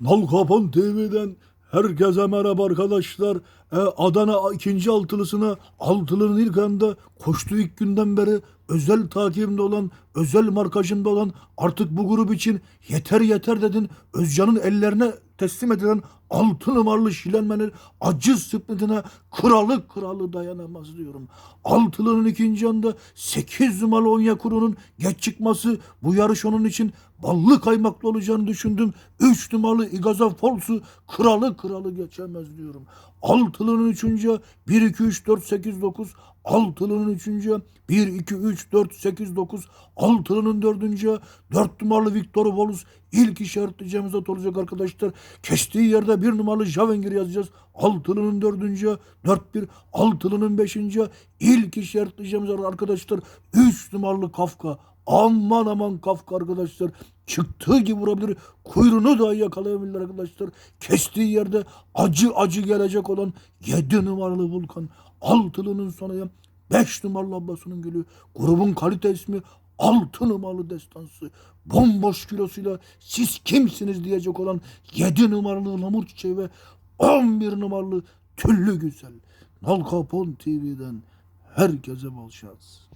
Nal Kapan TV'den herkese merhaba arkadaşlar. Ee, Adana ikinci altılısına altılının ilk anda koştuğu ilk günden beri özel takibimde olan, özel markajımda olan artık bu grup için yeter yeter dedin. Özcan'ın ellerine teslim edilen altı numaralı şilenmenin acı sıkıntına kralı kralı dayanamaz diyorum. Altılının ikinci anda 8 numaralı Onyekuru'nun geç çıkması bu yarış onun için ballı kaymaklı olacağını düşündüm. 3 numaralı Igaza Fols'u kralı kralı geçemez diyorum. Altılının üçüncü 1 2 3 4 8 9 Altılının üçüncü 1 2 3 4 8 9 Altılının dördüncü 4 numaralı Victor Volus ilk işaretleyeceğimiz at olacak arkadaşlar. Kestiği yerde bir numaralı Javengir yazacağız. Altılının dördüncü 4 1 Altılının beşinci ilk işaretleyeceğimiz arkadaşlar. 3 numaralı Kafka Aman aman Kafka arkadaşlar. Çıktığı gibi vurabilir. Kuyruğunu da yakalayabilir arkadaşlar. Kestiği yerde acı acı gelecek olan 7 numaralı Vulkan. Altılının sonraya 5 numaralı ablasının gülü. Grubun kalite ismi 6 numaralı destansı. Bomboş kilosuyla siz kimsiniz diyecek olan 7 numaralı Lamur Çiçeği ve 11 numaralı Tüllü Güzel. Nal Kapon TV'den herkese bol şans.